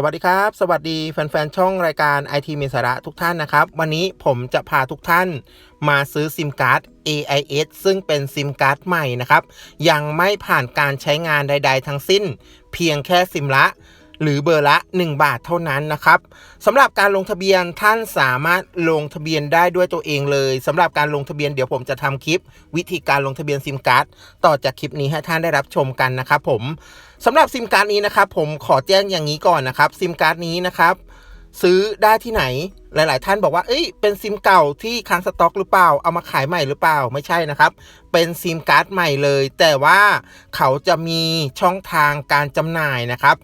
สวัสดีครับ สวัสดีแฟนๆ ช่องรายการ IT มีสาระทุกท่านนะครับ วันนี้ผมจะพาทุกท่านมาซื้อซิมการ์ด AIS ซึ่งเป็นซิมการ์ดใหม่นะครับ ยังไม่ผ่านการใช้งานใด ๆ ทั้งสิ้น เพียงแค่ซิมละหรือเบอร์ละ 1 บาทเท่านั้นนะครับสำหรับการลงทะเบียนท่านสามารถลงทะเบียนได้ด้วยตัวเองเลยสำหรับการลงทะเบียนเดี๋ยวผมจะทำคลิป วิธีการลงทะเบียนซิมการ์ดต่อจากคลิปนี้ให้ท่านได้รับชมกันนะครับผม สำหรับซิมการ์ดนี้นะครับผมขอแจ้งอย่างนี้ก่อนนะครับซิมการ์ดนี้นะครับซื้อได้ที่ไหนหลาย ๆ ท่านบอกว่า เอ้ย เป็นซิมเก่าที่ค้างสต็อกหรือเปล่า เอามาขายใหม่หรือเปล่า ไม่ใช่นะครับ เป็นซิมการ์ดใหม่เลย แต่ว่าเขาจะมีช่องทางการจำหน่ายนะครับ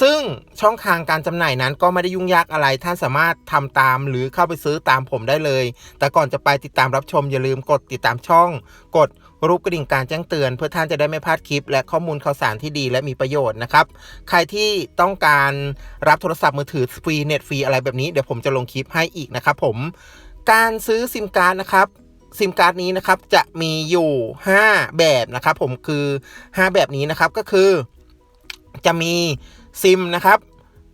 ซึ่งช่องทางการจำหน่ายนั้นก็ไม่ได้ยุ่งยากอะไร ท่านสามารถทำตามหรือเข้าไปซื้อตามผมได้เลย แต่ก่อนจะไปติดตามรับชมอย่าลืมกดติดตามช่อง กด รูปกระดิ่งการแจ้งเตือน เพื่อท่านจะได้ไม่พลาดคลิป และข้อมูลข่าวสารที่ดีและมีประโยชน์นะครับ ใครที่ต้องการรับโทรศัพท์มือถือฟรีเน็ตฟรีอะไรแบบนี้เดี๋ยวผมจะลงคลิปให้อีกนะครับผมการซื้อซิมการ์ดนะครับซิมการ์ดนี้นะครับจะมีอยู่ 5 แบบนะครับผมคือ 5 แบบนี้นะครับก็คือ จะมีซิมนะครับ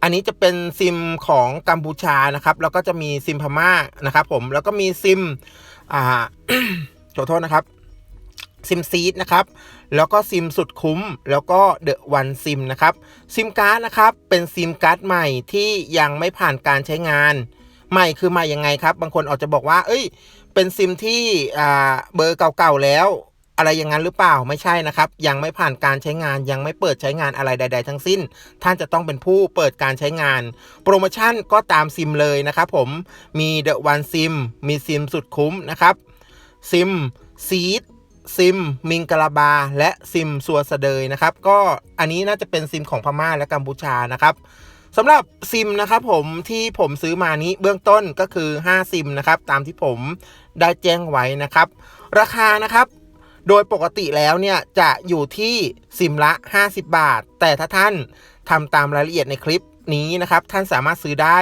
อันนี้จะเป็นซิมของกัมพูชานะครับ แล้วก็จะมีซิมพม่านะครับ ผมแล้วก็มีซิมอ่าขอโทษนะครับ ซิมซีดนะครับ แล้วก็ซิมสุดคุ้ม แล้วก็เดอะวันซิมนะครับ ซิมการ์ดนะครับ เป็นซิมการ์ดใหม่ที่ยังไม่ผ่านการใช้งาน ใหม่คือใหม่ยังไงครับ บางคนอาจจะบอกว่า เอ้ย เป็นซิมที่เบอร์เก่าๆแล้ว อะไรอย่างนั้นหรือเปล่า ไม่ใช่นะครับ ยังไม่ผ่านการใช้งาน ยังไม่เปิดใช้งานอะไรใด ๆ ทั้งสิ้น ท่านจะต้องเป็นผู้เปิดการใช้งาน โปรโมชั่นก็ตามซิมเลยนะครับผม มีเดอะวันซิม มีซิมสุดคุ้มนะครับ ซิมซีด ซิมมิงกลาบา และซิมซัวสเดยนะครับ ก็อันนี้น่าจะเป็นซิมของพม่าและกัมพูชานะครับสำหรับซิมนะครับผมที่ผมซื้อมานี้เบื้องต้นก็คือ 5 ซิมนะครับตามที่ผมได้แจ้งไว้นะครับ ราคานะครับ โดยปกติแล้วเนี่ยจะอยู่ที่ซิมละ 50 บาท แต่ถ้าท่านทำตามรายละเอียดในคลิปนี้นะครับ ท่านสามารถซื้อได้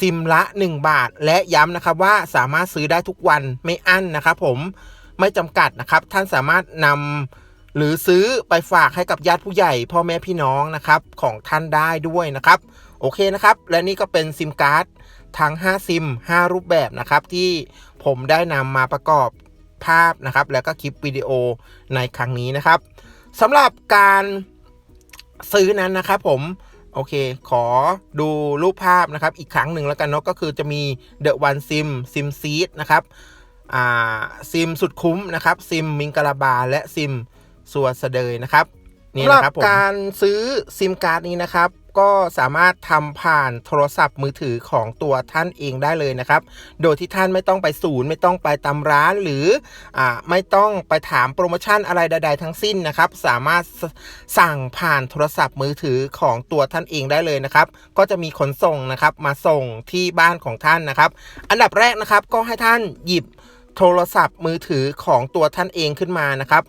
ซิมละ 1 บาท และย้ำนะครับว่าสามารถซื้อได้ทุกวันไม่อั้นนะครับผม ไม่จำกัดนะครับ ท่านสามารถนำหรือซื้อไปฝากให้กับญาติผู้ใหญ่ พ่อแม่พี่น้องนะครับของท่านได้ด้วยนะครับ โอเคนะครับ และนี่ก็เป็นซิมการ์ดทั้ง 5 ซิม 5 รูปแบบนะครับ ที่ผมได้นำมาประกอบภาพนะครับ แล้วก็คลิปวิดีโอในครั้งนี้นะครับสำหรับการซื้อนั้นนะครับผมโอเค ขอดูรูปภาพนะครับ อีกครั้งหนึ่งแล้วกันเนาะก็คือจะมี The One Sim Sim Seed นะครับ ซิมสุดคุ้มนะครับ ซิมมิงกะลาบา และซิมสัวสเดยนะครับนี่นะครับผมการซื้อซิมการ์ดนี้นะครับ ก็สามารถทำผ่านโทรศัพท์มือถือของตัวท่านเองได้เลยนะครับ โดยที่ท่านไม่ต้องไปศูนย์ ไม่ต้องไปตามร้านหรืออไม่ต้องไปถามโปรโมชั่นอะไรใด ๆ ทั้งสิ้นนะครับ สามารถสสั่งผ่านโทรศัพท์มือถือของตัวท่านเองได้เลยนะครับ ก็จะมีขนส่งนะครับมาส่งที่บ้านของท่านนะครับ อันดับแรกนะครับก็ให้ท่านหยิบ โทรศัพท์มือถือของตัวท่านเองขึ้นมานะครับ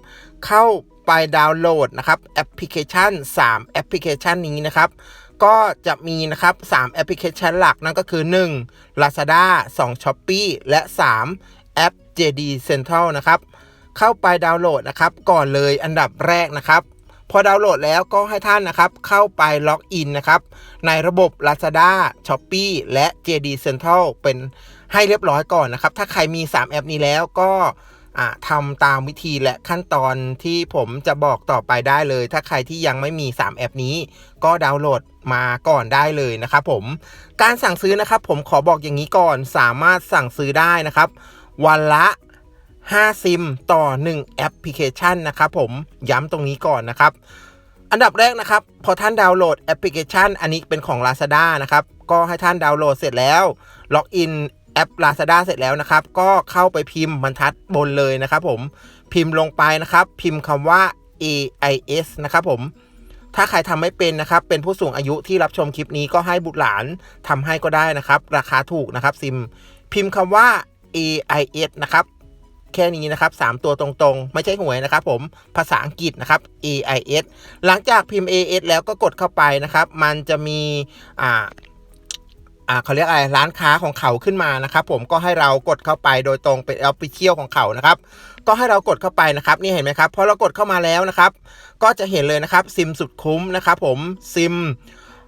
เข้าไปดาวน์โหลดนะครับแอปพลิเคชัน 3 แอปพลิเคชันนี้นะครับ ก็จะมีนะครับ 3 แอปพลิเคชันหลักนั่นก็คือ 1. Lazada 2 Shopee และ 3 แอป JD Central นะครับ เข้าไปดาวน์โหลดนะครับ ก่อนเลยอันดับแรกนะครับพอดาวน์โหลดแล้วก็ให้ท่านนะครับเข้าไปล็อกอินนะครับในระบบ Lazada, Shopee และ JD Central เป็น ให้เรียบร้อยก่อนนะครับ ถ้าใครมี 3 แอปนี้แล้วก็ทำตามวิธีและขั้นตอนที่ผมจะบอกต่อไปได้เลย ถ้าใครที่ยังไม่มี 3 แอปนี้ ก็ดาวน์โหลดมาก่อนได้เลยนะครับผมการสั่งซื้อนะครับผมขอบอกอย่างนี้ก่อนสามารถสั่งซื้อได้นะครับ วันละ 5 ซิม ต่อ 1 แอปพลิเคชันนะครับผมย้ำตรงนี้ก่อนนะครับ อันดับแรกนะครับ พอท่านดาวน์โหลดแอปพลิเคชัน อันนี้เป็นของ Lazada นะครับก็ให้ท่านดาวน์โหลดเสร็จแล้วล็อกอิน แอป Lazada เสร็จแล้วนะครับ ก็เข้าไปพิมพ์บรรทัดบนเลยนะครับผมพิมพ์ลงไปนะครับ พิมพ์คำว่า AIS นะครับผมถ้าใครทำไม่เป็นนะครับ เป็นผู้สูงอายุที่รับชมคลิปนี้ก็ให้บุตรหลานทำให้ก็ได้นะครับ ราคาถูกนะครับซิม พิมพ์คำว่า AIS นะครับ แค่นี้นะครับ 3 ตัวตรงๆ ไม่ใช่หวยนะครับผม ภาษาอังกฤษนะครับ AIS หลังจากพิมพ์ AIS แล้วก็กดเข้าไปนะครับ มันจะมีอ่าอ่า เขาเรียกอะไรร้านค้าของเขาขึ้นมานะครับ ผมก็ให้เรากดเข้าไปโดยตรงเป็นออฟฟิเชียลของเขานะครับก็ให้เรากดเข้าไปนะครับนี่เห็นไหมครับพอเรากดเข้ามาแล้วนะครับ ก็จะเห็นเลยนะครับซิมสุดคุ้มนะครับ ผมซิม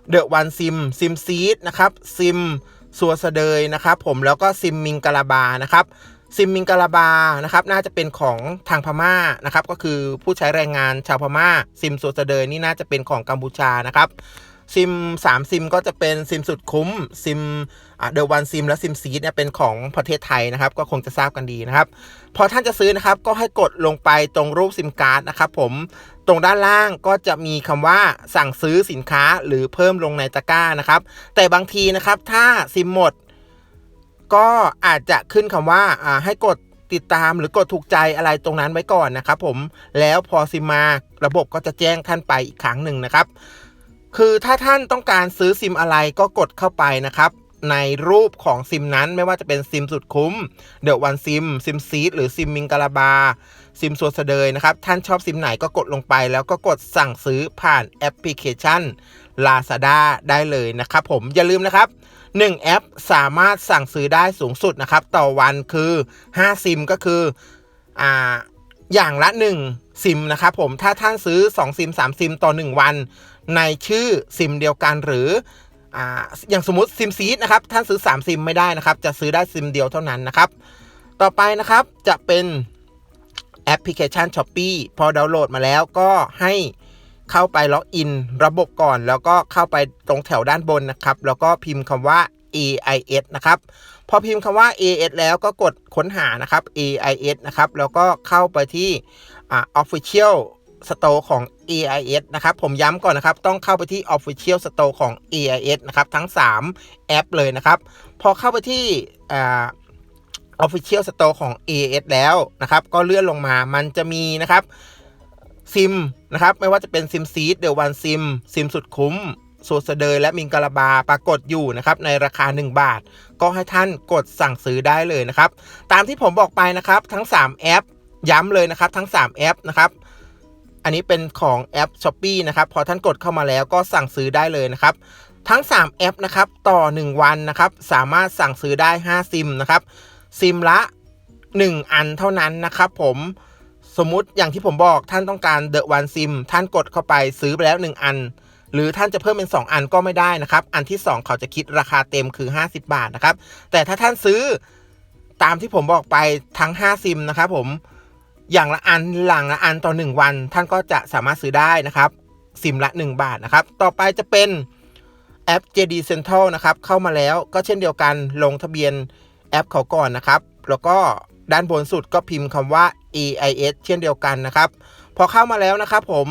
เดอะวันซิมซิมซีดนะครับซิมสัวเสเดยนะครับ ผมแล้วก็ซิมมิงกาลาบานะครับซิมมิงกาลาบานะครับน่าจะเป็นของทางพม่านะครับ ก็คือผู้ใช้แรงงานชาวพม่า ซิมสัวเสเดยนี่น่าจะเป็นของกัมพูชานะครับ ซิม 3 ซิมก็จะเป็นซิมสุดคุ้ม ซิมเดอะวันซิมและซิมซีดเนี่ยเป็นของประเทศไทยนะครับ ก็คงจะทราบกันดีนะครับ พอท่านจะซื้อนะครับ ก็ให้กดลงไปตรงรูปซิมการ์ดนะครับผมตรงด้านล่างก็จะมีคำว่าสั่งซื้อสินค้าหรือเพิ่มลงในตะกร้านะครับ แต่บางทีนะครับถ้าซิมหมด ก็อาจจะขึ้นคำว่าอ่าให้กดติดตามหรือกดถูกใจอะไรตรงนั้นไว้ก่อนนะครับผมแล้วพอซิมมาระบบก็จะแจ้งท่านไปอีกครั้งหนึ่งนะครับ คือถ้าท่านต้องการซื้อซิมอะไรก็กดเข้าไปนะครับ ในรูปของซิมนั้นไม่ว่าจะเป็นซิมสุดคุ้มเดอะวันซิมซิมซีดหรือซิมมิงกาลาบาซิมสัวเสดยนะครับท่านชอบซิมไหนก็กดลงไป แล้วก็กดสั่งซื้อผ่านแอปพลิเคชัน Lazada ได้เลยนะครับผมอย่าลืมนะครับ 1 แอปสามารถสั่งซื้อได้สูงสุดนะครับต่อวันคือ 5 ซิมก็คืออ่าอย่างละ 1 ซิมนะครับผมถ้าท่านซื้อ 2 ซิม 3 ซิมต่อ 1 วัน ในชื่อซิมเดียวกันหรืออย่างสมมติซิมซีดนะครับท่านซื้อ 3 ซิมไม่ได้นะครับ จะซื้อได้ซิมเดียวเท่านั้นนะครับ ต่อไปนะครับจะเป็นแอปพลิเคชัน s h อ p e e พอดาวน์โหลดมาแล้วก็ให้เข้าไปล็อกอินระบบก่อน แล้วก็เข้าไปตรงแถวด้านบนนะครับ แล้วก็พิมพ์คำว่า AIS นะครับ พอพิมพ์คำว่า AIS แล้วก็กดค้นหานะครับ AIS นะครับ แล้วก็เข้าไปที่ Official Store ของ AIS นะครับ ผมย้ำก่อนนะครับ ต้องเข้าไปที่ Official Store ของ AIS นะครับ ทั้ง 3 แอปเลยนะครับ พอเข้าไปที่อ Official Store ของ AIS แล้วนะครับ ก็เลื่อนลงมา มันจะมีนะครับซิมนะครับ ไม่ว่าจะเป็นซิมซีดเดวันซิมซิมสุดคุ้มสูตรเสดยและมิงกาลาบาปรากฏอยู่นะครับในราคา 1 บาท ก็ให้ท่านกดสั่งซื้อได้เลยนะครับ ตามที่ผมบอกไปนะครับทั้ง 3 แอป ย้ำเลยนะครับทั้ง 3 แอปนะครับ อันนี้เป็นของแอป s h อ p e e นะครับ พอท่านกดเข้ามาแล้วก็สั่งซื้อได้เลยนะครับทั้ง 3 แอปนะครับต่อ 1 วันนะครับสามารถสั่งซื้อได้ 5 ซิมนะครับซิมละ 1 อันเท่านั้นนะครับผมสมมุติอย่างที่ผมบอกท่านต้องการเดอะวันซิมท่านกดเข้าไปซื้อไปแล้ว 1 อัน หรือท่านจะเพิ่มเป็น 2 อันก็ไม่ได้นะครับ อันที่ 2 เขาจะคิดราคาเต็มคือ 50 บาทนะครับแต่ถ้าท่านซื้อตามที่ผมบอกไปทั้ง 5 ซิมนะครับผม อย่างละอันหลังละอันต่อ 1 วัน ท่านก็จะสามารถซื้อได้นะครับซิมละ 1 บาทนะครับ ต่อไปจะเป็นแอป JD Central นะครับ เข้ามาแล้วก็เช่นเดียวกันลงทะเบียนแอปเขาก่อนนะครับ แล้วก็ด้านบนสุดก็พิมพ์คำว่า AIS เช่นเดียวกันนะครับ พอเข้ามาแล้วนะครับผม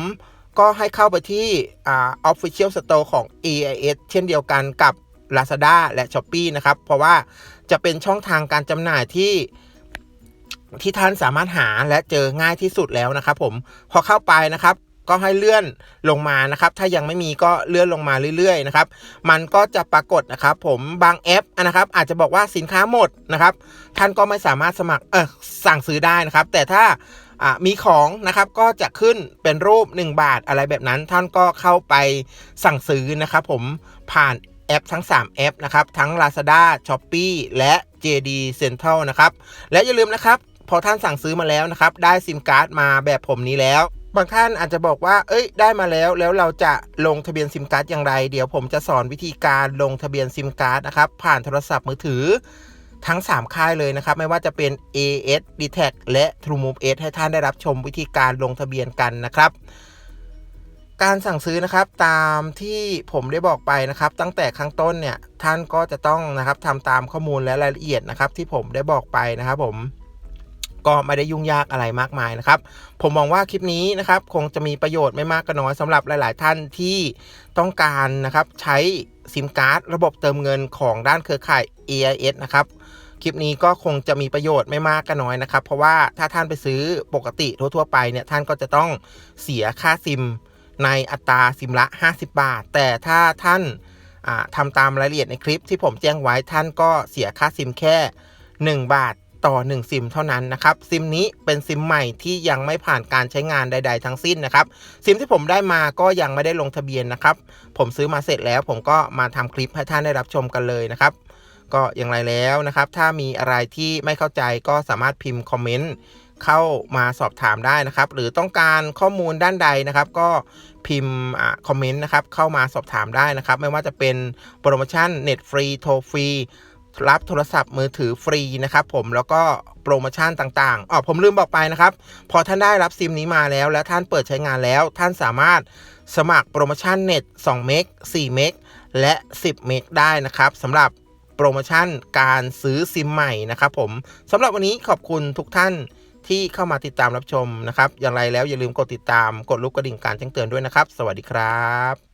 ก็ให้เข้าไปที่อ่า Official Store ของ AIS เช่นเดียวกันกับ Lazada และ Shopee นะครับ เพราะว่าจะเป็นช่องทางการจำหน่ายที่ ที่ท่านสามารถหาและเจอง่ายที่สุดแล้วนะครับ ผมพอเข้าไปนะครับก็ให้เลื่อนลงมานะครับ ถ้ายังไม่มีก็เลื่อนลงมาเรื่อยๆนะครับ มันก็จะปรากฏนะครับ ผมบางแอปนะครับ อาจจะบอกว่าสินค้าหมดนะครับ ท่านก็ไม่สามารถสมัครเออสั่งซื้อได้นะครับ แต่ถ้ามีของนะครับก็จะขึ้นเป็นรูป 1 บาทอะไรแบบนั้น ท่านก็เข้าไปสั่งซื้อนะครับ ผมผ่านแอปทั้ง 3 แอปนะครับ ทั้ง Lazada, Shopee และ JD Central นะครับ และอย่าลืมนะครับ อท่านสั่งซื้อมาแล้วนะครับ ได้ซิมการ์ดมาแบบผมนี้แล้ว บางท่านอาจจะบอกว่า เอ้ย ได้มาแล้ว แล้วเราจะลงทะเบียนซิมการ์ดอย่างไร เดี๋ยวผมจะสอนวิธีการลงทะเบียนซิมการ์ดนะครับ ผ่านโทรศัพท์มือถือ ทั้ง 3 ค่ายเลยนะครับ ไม่ว่าจะเป็น AS d t a c และ TrueMove S ให้ท่านได้รับชมวิธีการลงทะเบียนกันนะครับการสั่งซื้อนะครับตามที่ผมได้บอกไปนะครับ ตั้งแต่ข้างต้นเนี่ยท่านก็จะต้องนะครับทำตามข้อมูลและรายละเอียดนะครับ ที่ผมได้บอกไปนะครับผม ก็ไม่ได้ยุ่งยากอะไรมากมายนะครับ ผมมองว่าคลิปนี้นะครับคงจะมีประโยชน์ไม่มากก็น้อยสำหรับหลาย ๆ ท่านที่ต้องการนะครับใช้ซิมการ์ดระบบเติมเงินของด้านเครือข่าย AIS นะครับคลิปนี้ก็คงจะมีประโยชน์ไม่มากก็น้อยนะครับ เพราะว่าถ้าท่านไปซื้อปกติทั่วๆไปเนี่ยท่านก็จะต้องเสียค่าซิมในอัตราซิมละ 50 บาท แต่ถ้าท่านอ่าทำตามรายละเอียดในคลิปที่ผมแจ้งไว้ท่านก็เสียค่าซิมแค่ 1 บาท ต่อ 1 ซิมเท่านั้นนะครับซิมนี้เป็นซิมใหม่ที่ยังไม่ผ่านการใช้งานใด ๆ ทั้งสิ้นนะครับซิมที่ผมได้มาก็ยังไม่ได้ลงทะเบียนนะครับผมซื้อมาเสร็จแล้ว ผมก็มาทำคลิปให้ท่านได้รับชมกันเลยนะครับก็อย่างไรแล้วนะครับ ถ้ามีอะไรที่ไม่เข้าใจก็สามารถพิมพ์คอมเมนต์เข้ามาสอบถามได้นะครับ หรือต้องการข้อมูลด้านใดนะครับ ก็พิมพ์คอมเมนต์นะครับเข้ามาสอบถามได้นะครับ ไม่ว่าจะเป็นโปรโมชั่นเน็ตฟรีโทรฟรี รับโทรศัพท์มือถือฟรีนะครับผมแล้วก็โปรโมชั่นต่างๆอ๋อผมลืมบอกไปนะครับ พอท่านได้รับซิมนี้มาแล้ว และท่านเปิดใช้งานแล้ว ท่านสามารถสมัครโปรโมชั่นเน็ต2เมก4เมกและ 10 เมกได้นะครับสำหรับโปรโมชั่นการซื้อซิมใหม่นะครับผมสำหรับวันนี้ขอบคุณทุกท่านที่เข้ามาติดตามรับชมนะครับ อย่างไรแล้วอย่าลืมกดติดตามกดรูปกระดิ่งการแจ้งเตือนด้วยนะครับ สวัสดีครับ